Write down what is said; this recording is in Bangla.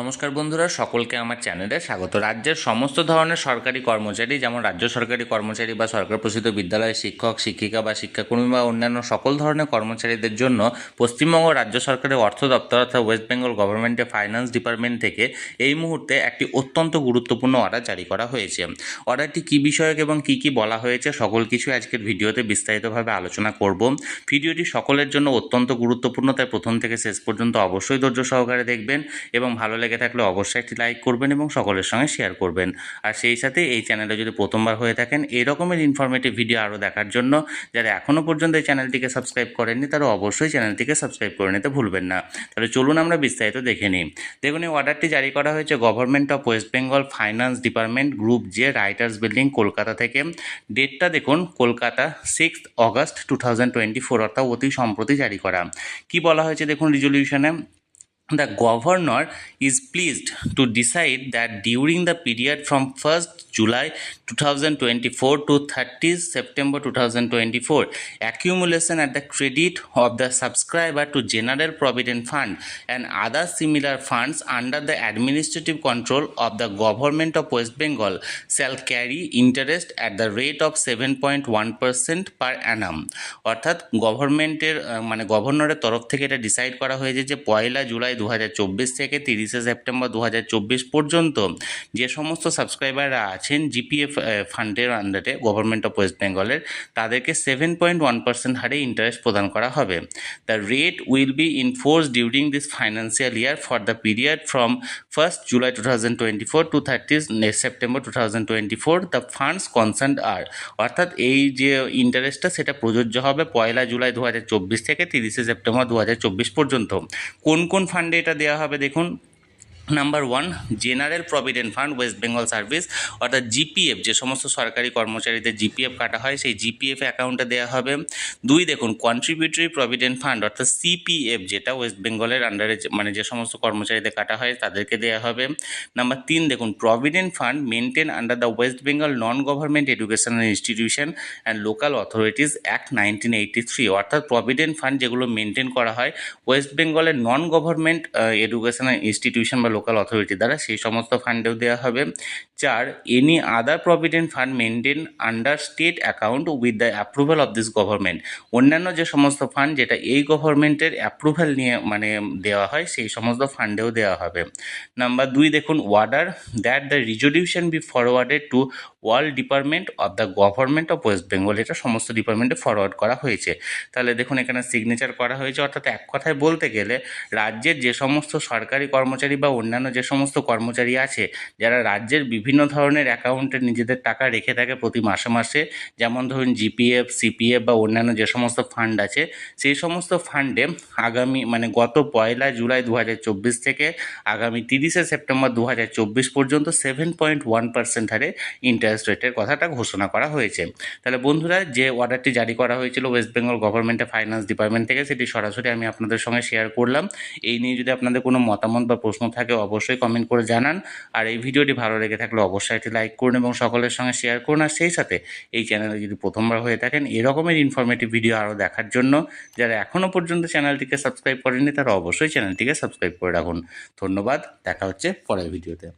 নমস্কার বন্ধুরা, সকলকে আমার চ্যানেলে স্বাগত। রাজ্যের সমস্ত ধরনের সরকারি কর্মচারী, যেমন রাজ্য সরকারি কর্মচারী বা সরকার প্রসিদ্ধ বিদ্যালয়ের শিক্ষক, শিক্ষিকা বা শিক্ষাকর্মী বা অন্যান্য সকল ধরনের কর্মচারীদের জন্য পশ্চিমবঙ্গ রাজ্য সরকারের অর্থ দপ্তর অর্থাৎ ওয়েস্ট বেঙ্গল গভর্নমেন্টের ফাইন্যান্স ডিপার্টমেন্ট থেকে এই মুহূর্তে একটি অত্যন্ত গুরুত্বপূর্ণ অর্ডার জারি করা হয়েছে। অর্ডারটি কী বিষয়ক এবং কী কী বলা হয়েছে সকল কিছু আজকের ভিডিওতে বিস্তারিতভাবে আলোচনা করব। ভিডিওটি সকলের জন্য অত্যন্ত গুরুত্বপূর্ণ, তাই প্রথম থেকে শেষ পর্যন্ত অবশ্যই ধৈর্য সহকারে দেখবেন এবং ভালো লেগে থাকলে অবশ্যই একটি লাইক করবেন এবং সকলের সঙ্গে শেয়ার করবেন। আর সেই সাথে এই চ্যানেলে যদি প্রথমবার হয়ে থাকেন এই রকমের ইনফরমেটিভ ভিডিও আরও দেখার জন্য যারা এখনও পর্যন্ত এই চ্যানেলটিকে সাবস্ক্রাইব করেননি, তারা অবশ্যই চ্যানেলটিকে সাবস্ক্রাইব করে নিতে ভুলবেন না। তাহলে চলুন আমরা বিস্তারিত দেখে নিই। দেখুন, এই অর্ডারটি জারি করা হয়েছে government of West Bengal finance department group J Writers Building Kolkata থেকে। ডেটটা দেখুন, Kolkata six August two thousand twenty four অর্থাৎ অতি সম্প্রতি জারি করা। কি বলা হয়েছে দেখুন রিজলিউশনে the governor is pleased to decide that during the period from 1st July 2024 to 30th September 2024 accumulation at the credit of the subscriber to general provident fund and other similar funds under the administrative control of the government of West Bengal shall carry interest at the rate of 7.1% per annum অর্থাৎ গভর্নমেন্টের মানে গভর্নরের তরফ থেকে এটা ডিসাইড করা হয়েছে যে পয়লা জুলাই দু হাজার চব্বিশ থেকে তিরিশে সেপ্টেম্বর দু হাজার চব্বিশ পর্যন্ত যে সমস্ত সাবস্ক্রাইবাররা আছেন, জিপিএফ ফান্ডের আন্ডারে গভর্নমেন্ট অফ ওয়েস্ট বেঙ্গলের তাদেরকে সেভেন পয়েন্ট ওয়ান পার্সেন্ট হারে ইন্টারেস্ট প্রদান করা হবে। The rate will be in force during this financial year for the period from first July two thousand twenty four to thirty September two thousand twenty four the funds concern are অর্থাৎ এই যে ইন্টারেস্টটা সেটা প্রযোজ্য হবে পয়লা জুলাই দু হাজার চব্বিশ থেকে তিরিশে সেপ্টেম্বর দু হাজার চব্বিশ পর্যন্ত। কোন কোন ফান্ডে এটা দেওয়া হবে দেখুন। Number one general provident fund West Bengal service অর্থাৎ জিপিএফ যে সমস্ত সরকারি কর্মচারীদের জিপিএফ কাটা হয়, সেই জিপিএফ অ্যাকাউন্টে দেওয়া হবে। দুই, দেখুন কন্ট্রিবিউটরি প্রভিডেন্ট ফান্ড অর্থাৎ সিপিএফ যেটা ওয়েস্ট বেঙ্গলের আন্ডারে মানে যে সমস্ত কর্মচারীদের কাটা হয়, তাদেরকে দেওয়া হবে। নাম্বার তিন, দেখুন provident fund maintain under the West Bengal non government educational institution and local authorities act nineteen eighty three অর্থাৎ প্রভিডেন্ট ফান্ড যেগুলো মেনটেন করা হয় ওয়েস্ট বেঙ্গলের নন গভর্নমেন্ট এডুকেশনাল ইনস্টিটিউশন বা লোকাল অথরিটি দ্বারা সেই সমস্ত ফান্ডেও দেওয়া হবে। চার any other provident fund maintain under state account with the approval of this government অন্যান্য যে সমস্ত ফান্ড যেটা এই গভর্নমেন্টের অ্যাপ্রুভাল নিয়ে মানে দেওয়া হয়, সেই সমস্ত ফান্ডেও দেওয়া হবে। নাম্বার দুই, দেখুন order that the resolution be forwarded to world department of the government of West Bengal এটা সমস্ত ডিপার্টমেন্টে ফরওয়ার্ড করা হয়েছে। তাহলে দেখুন, এখানে সিগনেচার করা হয়েছে। অর্থাৎ এক কথায় বলতে গেলে, রাজ্যের যে সমস্ত সরকারি কর্মচারী বা অন্যান্য যে সমস্ত কর্মচারী আছে, যারা রাজ্যের বিভিন্ন ধরনের অ্যাকাউন্টে নিজেদের টাকা রেখে থাকে প্রতি মাসে মাসে, যেমন ধরুন জিপিএফ সিপিএফ বা অন্যান্য যে সমস্ত ফান্ড আছে, সেই সমস্ত ফান্ডে আগামী মানে গত পয়লা জুলাই দু হাজার চব্বিশ থেকে আগামী তিরিশে সেপ্টেম্বর দু হাজার চব্বিশ পর্যন্ত সেভেন পয়েন্ট ওয়ান পার্সেন্ট হারে ইন্টারেস্ট রেটের কথাটা ঘোষণা করা হয়েছে। তাহলে বন্ধুরা, যে অর্ডারটি জারি করা হয়েছিল ওয়েস্ট বেঙ্গল গভর্নমেন্টের ফাইন্যান্স ডিপার্টমেন্ট থেকে, সেটি সরাসরি আমি আপনাদের সঙ্গে শেয়ার করলাম। এই নিয়ে যদি আপনাদের কোনো মতামত বা প্রশ্ন থাকে অবশ্যই কমেন্ট করে জানান। আর এই ভিডিওটি ভালো লেগে থাকলে অবশ্যই একটি লাইক করুন এবং সকলের সঙ্গে শেয়ার করুন। আর সেই সাথে এই চ্যানেলে যদি প্রথমবার হয়ে থাকেন, এরকমের ইনফরমেটিভ ভিডিও আরও দেখার জন্য যারা এখনও পর্যন্ত চ্যানেলটিকে সাবস্ক্রাইব করেনি তারা অবশ্যই চ্যানেলটিকে সাবস্ক্রাইব করে রাখুন। ধন্যবাদ, দেখা হচ্ছে পরের ভিডিওতে